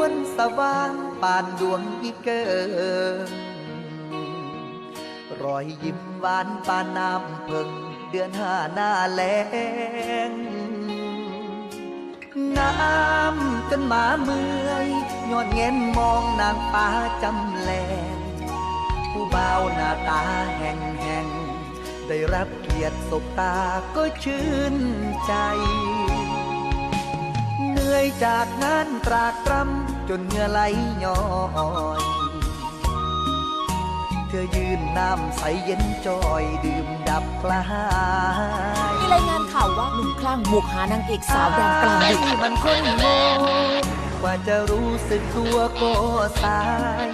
วนสว่างปานดวงอีเกิงรอยยิ้มหวานปานน้ำเพิงเดือนห้าหน้าแลงงามจนหมาเมื่อยย้อนเง้นมองนางฟ้าจำแลงผู้บ่าวหน้าตาแห่งแห่งได้รับเกียรติสบตาก็ชื่นใจ เหนื่อยจากงานตรากตรำ จนเหงื่อไหลย้อยเธอยืนน้ำใสเย็นจอยดื่มดับกลายมีรายงานข่าวว่าหนุ่มคลั่งบุกหานางเอกสาวดังกลางดึกอ้มันคนโง่กว่าจะรู้สึกตัวก็สาย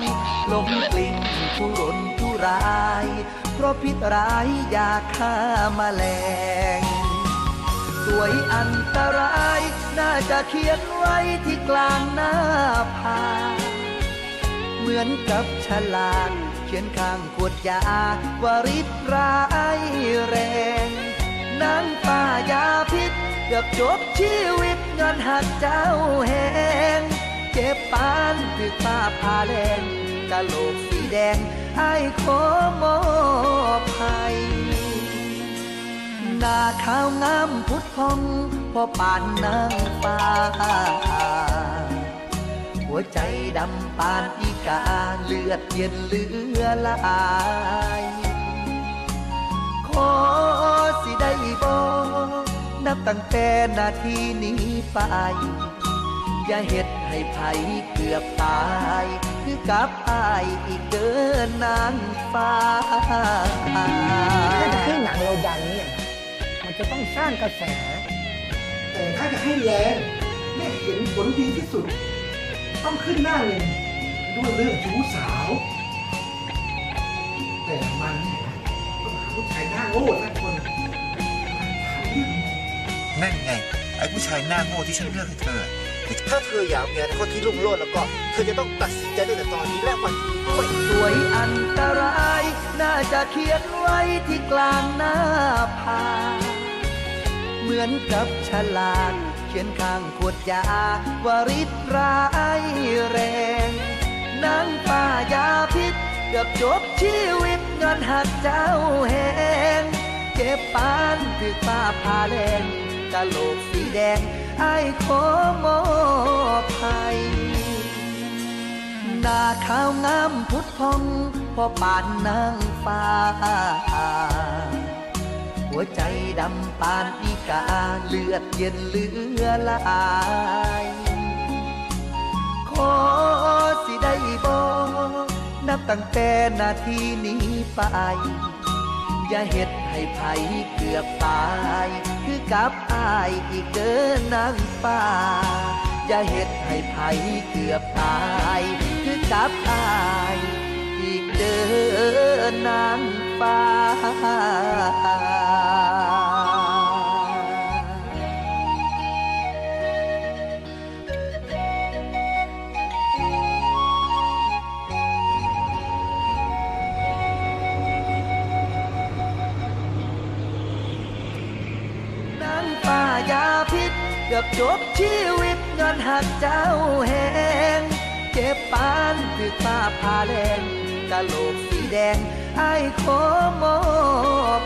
ลมกลิ่นทุรนทุราย เพราะพิษร้ายอยากฆ่ามาแมลง สวยอันตราย น่าจะเขียนไว้ที่กลางหน้าผาเหมือนกับฉลากเขียนข้างขวดยาว่าริดร้ายแรงนางป้ายาพิษเกือบจบชีวิตเงินหักเจ้าแหงเจ็บปานถึกป้าพาแดงกะโหลกสีแดงไอ้ขอมอบให้ นาขาวงามพุทธพองพอป่านนางฟ้า หัวใจดำปานอีกาเลือดเย็นเลือหลายขอสิได้บอกนับตั้งแต่นาทีนี้ไป อย่าเฮ็ดให้ไผเกือบตาย คือกับอายอีกเดินนางฟ้าถ้าจะให้หนังเราดังเนี่ย จะต้องสร้างกระแส แต่ถ้าจะให้แรงและเห็นผลดีที่สุด ต้องขึ้นหน้าเลยด้วยเรื่องชู้สาว แต่มันเนี่ยต้องหาผู้ชายหน้าโง่สักคนมาทำเรื่องนี้นั่นไง ไอ้ผู้ชายหน้าโง่ที่ฉันเลือกให้เธอ ถ้าเธออยากมีอนาคตที่รุ่งโรจน์แล้วก็ เธอจะต้องตัดสินใจด้วยแต่ตอนนี้และวันนี้ด้วยสวยอันตราย น่าจะเขียนไว้ที่กลางหน้าผาเหมื อนกับฉลากเขียนข้างขวดยาวาริดร้ายแรงนางป้ายาพิษเกือบจบชีวิตเงินหักเจ้าแหงเจ็บปานถึกป้าพาแดงกะโหลกสีแดงไอ้ขอมอบให้หน้าขาวงามพุทธพองพอปานนางฟ้า หัวใจดำปานอีกาเลือดเย็นเหลือหลายขอสิได้บอกนับตั้งแต่นาทีนี้ไป อย่าเฮ็ดให้ไผเกือบตาย คือกับอายอีกเดินนางฟ้า อย่าเฮ็ดให้ไผเกือบตาย คือกับอายอีกเดินนางฟ้า กือบจบชีวิตเงินหักเจ้าแหงเจ็บปานคือป้าพาแรงกะโหลกสีแดงไอ้ขอมอบ